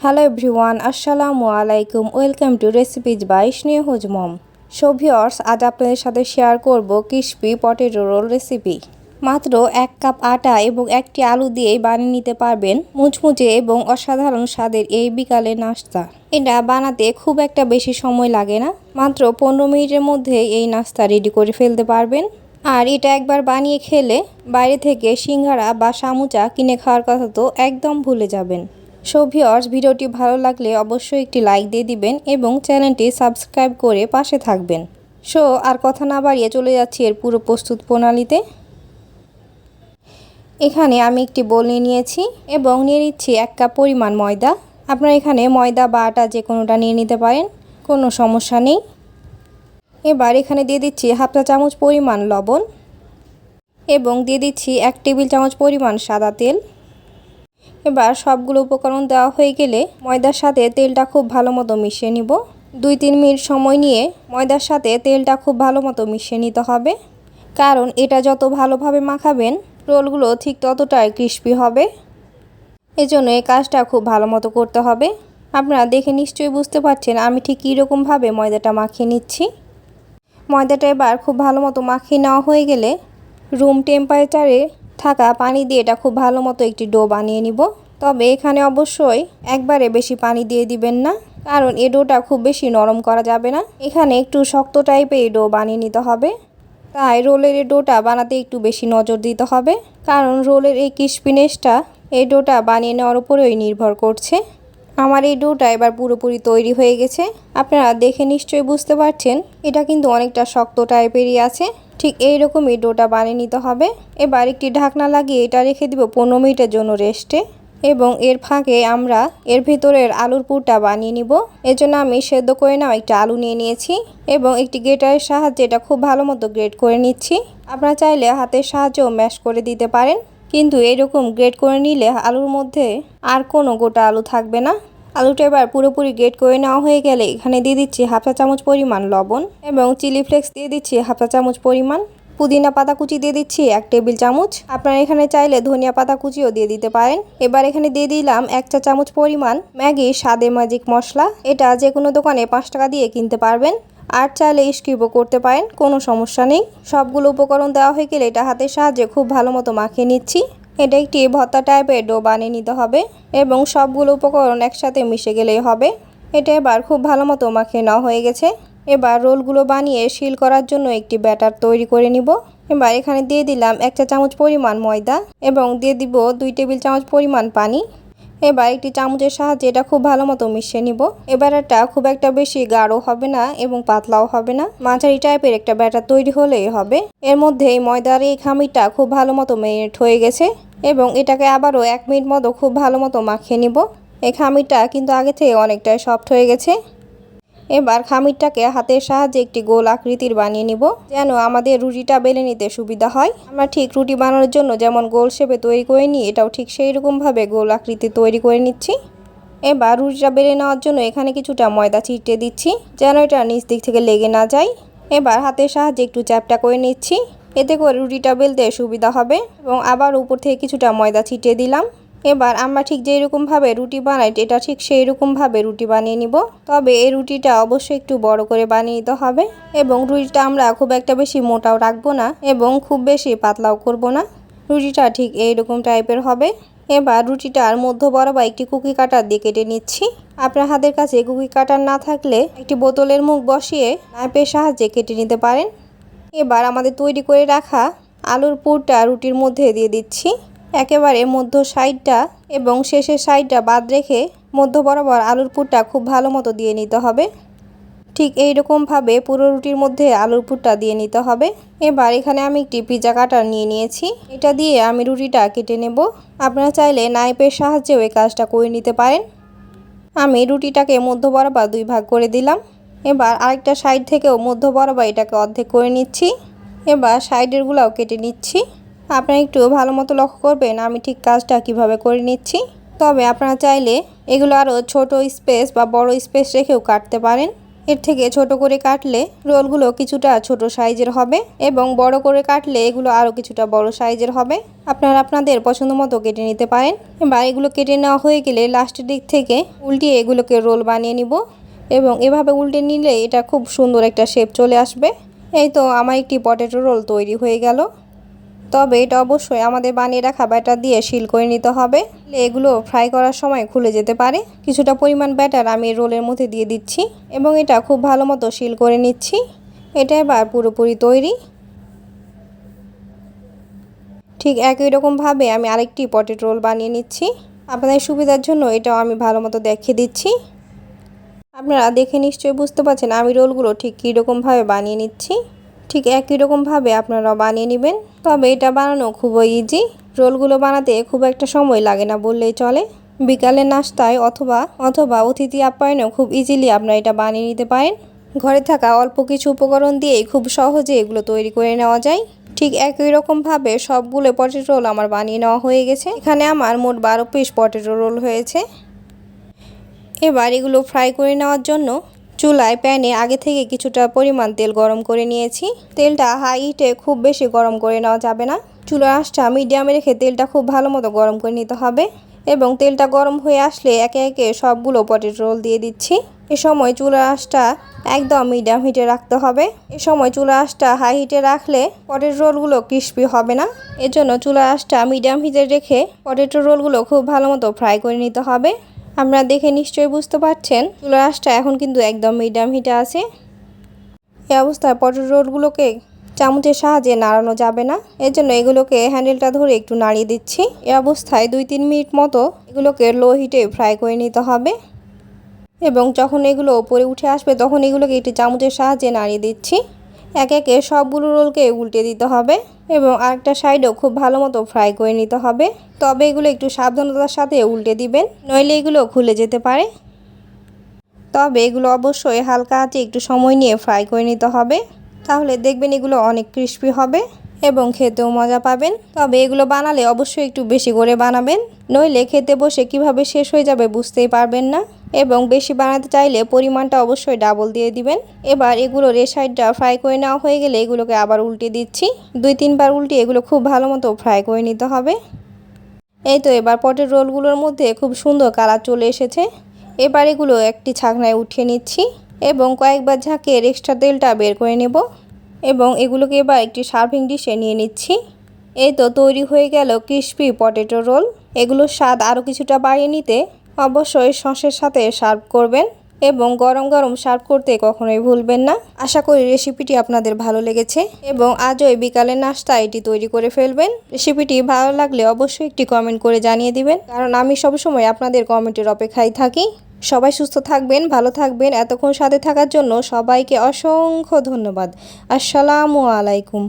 Hello everyone আসসালামু আলাইকুম welcome to recipes by Snehaj mom saviours আজ আপনাদের সাথে শেয়ার করব ক্রিসপি পটেটো রোল রেসিপি মাত্র এক কাপ আটা এবং একটি আলু দিয়েই বানিয়ে নিতে পারবেন মুচমুচে এবং অসাধারণ স্বাদের এই বিকালে নাস্তা। এটা বানাতে খুব একটা বেশি সময় লাগে না। মাত্র পনেরো মিনিটের মধ্যে এই নাস্তা রেডি করে ফেলতে পারবেন। আর এটা একবার বানিয়ে খেলে বাইরে থেকে সিঙ্গারা বা সামুচা কিনে খাওয়ার কথা তো একদম ভুলে যাবেন। সো ভিডিওটি ভালো লাগলে অবশ্যই একটি লাইক দিয়ে দিবেন এবং চ্যানেলটি সাবস্ক্রাইব করে পাশে থাকবেন। সো আর কথা না বাড়িয়ে চলে যাচ্ছি এর পুরো প্রস্তুত প্রণালীতে। এখানে আমি একটি বোল নিয়ে নিয়েছি এবং নিয়ে নিচ্ছি এক কাপ পরিমাণ ময়দা। আপনারা এখানে ময়দা বা আটা যে কোনোটা নিয়ে নিতে পারেন, কোনো সমস্যা নেই। এবার এখানে দিয়ে দিচ্ছি হাফ চা চামচ পরিমাণ লবণ এবং দিয়ে দিচ্ছি এক টেবিল চামচ পরিমাণ সাদা তেল। এবার সবগুলো উপকরণ দেওয়া হয়ে গেলে ময়দার সাথে তেলটা খুব ভালো মতো মিশিয়ে নিব। দুই তিন মিনিট সময় নিয়ে ময়দার সাথে তেলটা খুব ভালো মতো মিশিয়ে নিতে হবে। কারণ এটা যত ভালোভাবে মাখাবেন, রোলগুলো ঠিক ততটাই ক্রিস্পি হবে। এজন্য এই কাজটা খুব ভালো মতো করতে হবে। আপনারা দেখে নিশ্চয়ই বুঝতে পারছেন আমি ঠিক কীরকমভাবে ময়দাটা মাখিয়ে নিচ্ছি। ময়দাটা এবার খুব ভালো মতো মাখিয়ে নেওয়া হয়ে গেলে রুম টেম্পারেচারে থাকা পানি দিয়ে এটা খুব ভালো মতো একটি ডো বানিয়ে নিব। তবে এখানে অবশ্যই একবারে বেশি পানি দিয়ে দিবেন না, কারণ এই ডোটা খুব বেশি নরম করা যাবে না। এখানে একটু শক্ত টাইপের এই ডো বানিয়ে নিতে হবে। তাই রোলের এই ডোটা বানাতে একটু বেশি নজর দিতে হবে, কারণ রোলের এই ক্রিসপিনেসটা এই ডোটা বানিয়ে নেওয়ার উপরেই নির্ভর করছে। আমার এই ডোটা এবার পুরোপুরি তৈরি হয়ে গেছে। আপনারা দেখে নিশ্চয়ই বুঝতে পারছেন, এটা কিন্তু অনেকটা শক্ত টাইপেরই আছে। ঠিক এই রকমই ডোটা বানিয়ে নিতে হবে। এবার একটি ঢাকনা লাগিয়ে এটা রেখে দিব পনেরো মিনিটের জন্য রেস্টে। এবং এর ফাঁকে আমরা এর ভিতরের আলুর পুরটা বানিয়ে নিব। এজন্য আমি সেদ্ধ করে নাও একটা আলু নিয়ে নিয়েছি এবং একটি গ্রেটারের সাহায্যে এটা খুব ভালো মতো গ্রেট করে নিচ্ছি। আপনারা চাইলে হাতের সাহায্যেও ম্যাশ করে দিতে পারেন। কিন্তু এরকম গ্রেট করে নিলে আলুর মধ্যে আর কোনো গোটা আলু থাকবে না। আলুটা এবার পুরোপুরি গ্রেট করে নেওয়া হয়ে গেলে এখানে দিয়ে দিচ্ছি হাফ চা চামচ পরিমাণ লবণ এবং চিলি ফ্লেক্স দিয়ে দিচ্ছি হাফ চা চামচ পরিমাণ। পুদিনা পাতা কুচি দিয়ে দিচ্ছি এক টেবিল চামচ। আপনারা এখানে চাইলে ধনিয়া পাতা কুচিও দিয়ে দিতে পারেন। এবার এখানে দিয়ে দিলাম এক চা চামচ পরিমাণ ম্যাগি স্বাদে ম্যাজিক মশলা। এটা যে কোনো দোকানে পাঁচ টাকা দিয়ে কিনতে পারবেন। আর চাইলে স্কিপও করতে পারেন, কোনো সমস্যা নেই। সবগুলো উপকরণ দেওয়া হয়ে গেলে এটা হাতের সাহায্যে খুব ভালো মতো মাখিয়ে নিচ্ছি। এটা একটি ভত্তা টাইপের ডো বানিয়ে নিতে হবে এবং সবগুলো উপকরণ একসাথে মিশে গেলেই হবে। এটা এবার খুব ভালো মতো মাখিয়ে নেওয়া হয়ে গেছে। এবার রোলগুলো বানিয়ে শিল করার জন্য একটি ব্যাটার তৈরি করে নিব। এবার এখানে দিয়ে দিলাম এক চা চামচ পরিমাণ ময়দা এবং দিয়ে দিব দুই টেবিল চামচ পরিমাণ পানি। এবার একটি চামচের সাহায্যে এটা খুব ভালো মতো মিশিয়ে নিব। এবার এটা খুব একটা বেশি গাঢ় হবে না এবং পাতলাও হবে না। মাঝারি টাইপের একটা ব্যাটার তৈরি হলেই হবে। এর মধ্যে এই ময়দার এই খামিরটা খুব ভালো মতো মেরিনেট হয়ে গেছে এবং এটাকে আবারও এক মিনিট মতো খুব ভালো মতো মাখিয়ে নিব। এই খামিরটা কিন্তু আগে থেকে অনেকটাই সফট হয়ে গেছে। এবার খামিরটাকে হাতের সাহায্যে একটি গোল আকৃতির বানিয়ে নিব, যেন আমাদের রুটিটা বেলে নিতে সুবিধা হয়। আমরা ঠিক রুটি বানানোর জন্য যেমন গোল শেপে তৈরি করে নিই, এটাও ঠিক সেই রকমভাবে গোল আকৃতি তৈরি করে নিচ্ছি। এবার রুটিটা বেলে নেওয়ার জন্য এখানে কিছুটা ময়দা ছিটিয়ে দিচ্ছি, যেন এটা নিচ দিক থেকে লেগে না যায়। এবার হাতের সাহায্যে একটু চ্যাপটা করে নিচ্ছি, এতে করে রুটিটা বেলতে সুবিধা হবে এবং আবার উপর থেকে কিছুটা ময়দা ছিটিয়ে দিলাম। এবার আমরা ঠিক যেই রকমভাবে রুটি বানাই, এটা ঠিক সেই রকমভাবে রুটি বানিয়ে নিব। তবে এই রুটিটা অবশ্যই একটু বড় করে বানিয়ে নিতে হবে এবং রুটিটা আমরা খুব একটা বেশি মোটাও রাখব না এবং খুব বেশি পাতলাও করব না। রুটিটা ঠিক এই রকম টাইপের হবে। এবার রুটিটার মধ্য বরাবর একটি কুকি কাটার দিয়ে কেটে নিচ্ছি। আপনার হাতের কাছে কুকি কাটার না থাকলে একটি বোতলের মুখ বসিয়ে নাইপের সাহায্যে কেটে নিতে পারেন। এবার আমাদের তৈরি করে রাখা আলুর পুরটা রুটির মধ্যে দিয়ে দিচ্ছি। একেবারে মধ্য সাইডটা এবং শেষের সাইডটা বাদ রেখে মধ্য বরাবর আলুর পুরটা খুব ভালো মতো দিয়ে নিতে হবে। ঠিক এই রকমভাবে পুরো রুটির মধ্যে আলুর পুরটা দিয়ে নিতে হবে। এবার এখানে আমি একটি পিজা কাটার নিয়ে নিয়েছি। এটা দিয়ে আমি রুটিটা কেটে নেব। আপনারা চাইলে নাইপের সাহায্যেও এই কাজটা করে নিতে পারেন। আমি রুটিটাকে মধ্য বরাবর দুই ভাগ করে দিলাম। এবার আরেকটা সাইড থেকেও মধ্য বরাবর এটাকে অর্ধেক করে নিচ্ছি। এবার সাইডেরগুলোও কেটে নিচ্ছি। আপনারা একটু ভালো মতো লক্ষ্য করবেন, আমি ঠিক কাজটা কীভাবে করে নিচ্ছি। তবে আপনারা চাইলে এগুলো আরও ছোট স্পেস বা বড় স্পেস রেখেও কাটতে পারেন। এর থেকে ছোট করে কাটলে রোলগুলো কিছুটা ছোট সাইজের হবে এবং বড় করে কাটলে এগুলো আরও কিছুটা বড় সাইজের হবে। আপনারা আপনাদের পছন্দ মতো কেটে নিতে পারেন। এবার এগুলো কেটে নেওয়া হয়ে গেলে লাস্টের দিক থেকে উল্টিয়ে এগুলোকে রোল বানিয়ে নিব এবং এভাবে উল্টে নিলে এটা খুব সুন্দর একটা শেপ চলে আসবে। এই তো আমার একটি পটেটো রোল তৈরি হয়ে গেল। তবে এটা অবশ্যই আমাদের বানিয়ে রাখা ব্যাটার দিয়ে শিল করে নিতে হবে। এগুলো ফ্রাই করার সময় খুলে যেতে পারে। কিছুটা পরিমাণ ব্যাটার আমি রোলের মধ্যে দিয়ে দিচ্ছি এবং এটা খুব ভালো মতো শিল করে নিচ্ছি। এটা এবার পুরোপুরি তৈরি। ঠিক একই রকমভাবে আমি আরেকটি পটেট রোল বানিয়ে নিচ্ছি। আপনাদের সুবিধার জন্য এটাও আমি ভালো মতো দেখিয়ে দিচ্ছি। আপনারা দেখে নিশ্চয়ই বুঝতে পারছেন আমি রোলগুলো ঠিক কীরকমভাবে বানিয়ে নিচ্ছি। ঠিক একই রকমভাবে আপনারা বানিয়ে নেবেন। তবে এটা বানানো খুবই ইজি রোলগুলো বানাতে খুব একটা সময় লাগে না বললেই চলে। বিকালে নাস্তায় অথবা অথবা অতিথি আপ্যায়নেও খুব ইজিলি আপনারা এটা বানিয়ে নিতে পারেন। ঘরে থাকা অল্প কিছু উপকরণ দিয়েই খুব সহজে এগুলো তৈরি করে নেওয়া যায়। ঠিক একই রকমভাবে সবগুলো পটেটো রোল আমার বানিয়ে নেওয়া হয়ে গেছে। এখানে আমার মোট বারো পিস পটেটো রোল হয়েছে। এবার এগুলো ফ্রাই করে নেওয়ার জন্য চুলায় প্যানে আগে থেকে কিছুটা পরিমাণ তেল গরম করে নিয়েছি। তেলটা হাই হিটে খুব বেশি গরম করে নেওয়া যাবে না। চুলার আঁচটা মিডিয়ামে রেখে তেলটা খুব ভালো মতো গরম করে নিতে হবে এবং তেলটা গরম হয়ে আসলে একে একে সবগুলো পটেটো রোল দিয়ে দিচ্ছি। এ সময় চুলার আঁচটা একদম মিডিয়াম হিটে রাখতে হবে। এ সময় চুলার আঁচটা হাই হিটে রাখলে পটেটো রোলগুলো ক্রিস্পি হবে না। এজন্য জন্য চুলার আঁচটা মিডিয়াম হিটে রেখে পটেটো রোলগুলো খুব ভালো মতো ফ্রাই করে নিতে হবে। আপনারা দেখে নিশ্চয়ই বুঝতে পারছেন। চুলার এখন কিন্তু একদম মিডিয়াম হিটে আছে। এই অবস্থায় পটল রোলগুলোকে চামচের সাহায্যে নাড়ানো যাবে না। এর জন্য এগুলোকে হ্যান্ডেলটা ধরে একটু নাড়িয়ে দিচ্ছি। এ অবস্থায় দুই তিন মিনিট মতো এগুলোকে লো হিটে ফ্রাই করে নিতে হবে। এবং যখন এগুলো ওপরে উঠে আসবে, তখন এগুলোকে একটি চামচের সাহায্যে নাড়িয়ে দিচ্ছি। এক একে সবগুলো রোলকে উল্টে দিতে হবে। এবং আরেকটা সাইডও খুব ভালো মতো ফ্রাই করে নিতে হবে। তবে এগুলো একটু সাবধানতার সাথে উল্টে দিবেন, নইলে এগুলো খুলে যেতে পারে। তবে এগুলো অবশ্যই হালকা আঁচে একটু সময় নিয়ে ফ্রাই করে নিতে হবে। তাহলে দেখবেন এগুলো অনেক ক্রিস্পি হবে এবং খেতেও মজা পাবেন। তবে এগুলো বানালে অবশ্যই একটু বেশি করে বানাবেন, নইলে খেতে বসে কীভাবে শেষ হয়ে যাবে বুঝতেই পারবেন না। এবং বেশি বানাতে চাইলে পরিমাণটা অবশ্যই ডাবল দিয়ে দিবেন। এবার এগুলোর এ সাইডটা ফ্রাই করে নেওয়া হয়ে গেলে এগুলোকে আবার উল্টে দিচ্ছি। দুই, তিনবার উল্টে এগুলো খুব ভালো মতো ফ্রাই করে নিতে হবে। এই তো এবার পটের রোলগুলোর মধ্যে খুব সুন্দর কালার চলে এসেছে। এবার এগুলো একটি ছাকনায় উঠিয়ে নিচ্ছি এবং কয়েকবার ঝাঁকে এক্সট্রা তেলটা বের করে নেব এবং এগুলোকে এবার একটি সার্ভিং ডিশে নিয়ে নিচ্ছি। এই তো তৈরি হয়ে গেল ক্রিসপি পটেটো রোল এগুলোর স্বাদ আরও কিছুটা বাড়িয়ে নিতে অবশ্যই সসের সাথে সার্ভ করবেন এবং গরম গরম সার্ভ করতে কখনোই ভুলবেন না। আশা করি রেসিপিটি আপনাদের ভালো লেগেছে এবং আজও এই বিকালের নাস্তা এটি তৈরি করে ফেলবেন। রেসিপিটি ভালো লাগলে অবশ্যই একটি কমেন্ট করে জানিয়ে দিবেন। কারণ আমি সবসময় আপনাদের কমেন্টের অপেক্ষায় থাকি। সবাই সুস্থ থাকবেন, ভালো থাকবেন। এতক্ষণ সাথে থাকার জন্য সবাইকে অসংখ্য ধন্যবাদ। আসসালামু আলাইকুম।